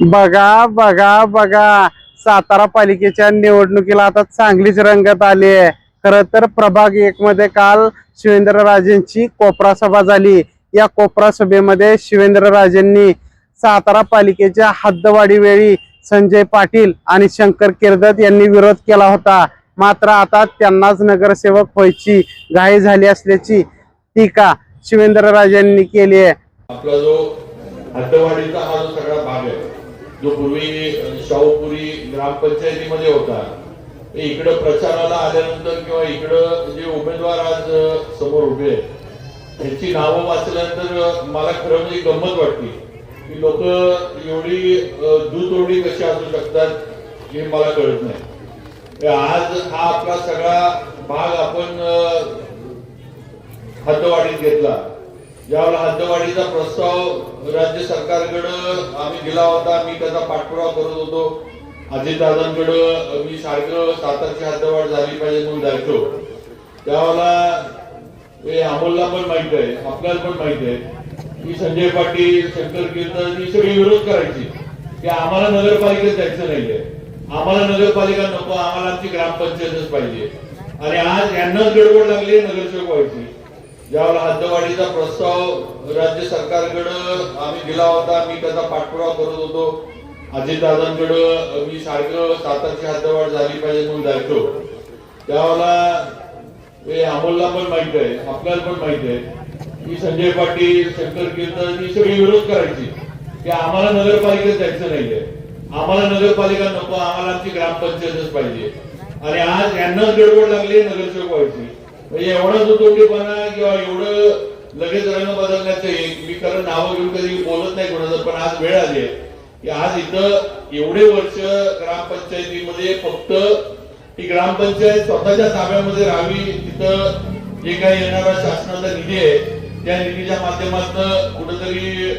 बघा बघा बघा. सातारा पालिकेच्या निवडणुकीला आता चांगलीच रंगत आली आहे. खर तर प्रभाग एक मध्ये काल शिवेंद्रराजेंची कोपरा सभा झाली. या कोपरा सभेमध्ये शिवेंद्रराजेंनी सातारा पालिकेच्या हद्दवाडी वेळी संजय पाटील आणि शंकर किर्दत यांनी विरोध केला होता. मात्र आता त्यांनाच नगरसेवक व्हायची घाई झाली असल्याची टीका शिवेंद्रराजेंनी केली आहे. आपला जो हद्दवाडीचा हा जो सगळा भाग आहे जो पूर्वी शाहूपुरी ग्रामपंचायतीमध्ये होता. ते इकडं प्रचाराला आल्यानंतर किंवा इकडं जे उमेदवार आज समोर उभे आहेत त्यांची नावं वाचल्यानंतर मला खरं म्हणजे गंमत वाटते की लोक एवढी दुतोडी कशी असू शकतात हे मला कळत नाही. तर आज हा आपला सगळा भाग आपण हातवाडीत घेतला. ज्यावेळेला हद्दवाढीचा प्रस्ताव राज्य सरकारकडं आम्ही दिला होता. मी त्याचा पाठपुरावा करत होतो. अजितदादांकडं मी सारखं सातारची हद्दवाढ झाली पाहिजे म्हणून जायचो. त्यावेळेला अमोलला पण माहीत आहे आपल्याला पण माहीत आहे. की संजय पाटील शंकर कीर्तन ही सगळी विरोध करायची. की आम्हाला नगरपालिकेत जायचं नाहीये. आम्हाला नगरपालिका नको आम्हाला आमची ग्रामपंचायतच पाहिजे. आणि आज यांनाच गडबड लागली नगरसेवक व्हायची. ज्यावेळेला हद्दवाढीचा प्रस्ताव राज्य सरकारकडं आम्ही दिला होता. मी त्याचा पाठपुरावा करत होतो. अजितदादांकडं मी सारखं सातारची हद्दवाढ झाली पाहिजे म्हणून जायचो. त्यावेळेला हे अमोलला पण माहीत आहे आपल्याला पण माहीत आहे. की संजय पाटील शंकर कीर्तन ही सगळी विरोध करायची. की आम्हाला नगरपालिकेत जायचं नाहीये. आम्हाला नगरपालिका नको आम्हाला आमची ग्रामपंचायतच पाहिजे. आणि आज यांनाच गडबड लागली नगरसेवक व्हायची. म्हणजे एवढा जो किंवा एवढं लगेच रंग बदलण्याचं हे मी खरं नावं घेऊन कधी बोलत नाही कोणाचं पण आज वेळ आली आहे की आज इथं एवढे वर्ष ग्रामपंचायतीमध्ये फक्त ही ग्रामपंचायत स्वतःच्या ताब्यामध्ये राहावी तिथं जे काही येणारा शासनाचा निधी आहे त्या निधीच्या माध्यमातून कुठंतरी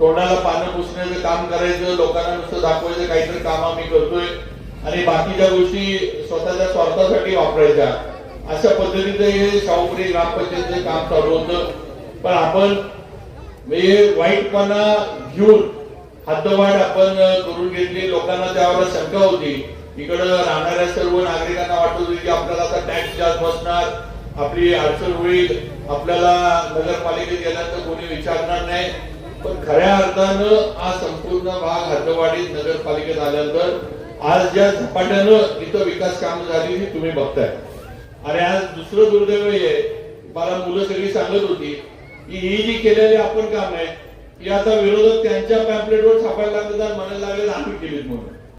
तोंडाला पानं पुसण्याचं काम करायचं लोकांना नुसतं दाखवायचं काहीतरी काम आम्ही करतोय. आणि बाकीच्या गोष्टी स्वतःच्या स्वार्थासाठी वापरायच्या. अशा पद्धतीचं हे शाहूपुरी ग्रामपंचायतीचं काम चालू होतं. पण आपण म्हणजे वाईटपणा घेऊन हद्दवाढ आपण करून घेतली. लोकांना त्यावेळेला शंका होती. इकडं राहणाऱ्या सर्व नागरिकांना वाटत होती की आपल्याला आता टॅक्स जास्त बसणार आपली अडचण होईल आपल्याला नगरपालिकेत गेल्यानंतर कोणी विचारणार नाही. पण खऱ्या अर्थानं हा संपूर्ण भाग हद्दवाढीत नगरपालिकेत आल्यानंतर आज ज्या झपाट्यानं इथं विकास काम झाली ती तुम्ही बघताय. आणि आज दुसरं दुर्दैव आहे, मला मुलं सगळी सांगत होती की ही जी केलेली आपण काम आहे ती आता विरोधक त्यांच्या पॅम्पलेटवर छापायला लागले म्हणायला लागले आम्ही केलीत म्हणून.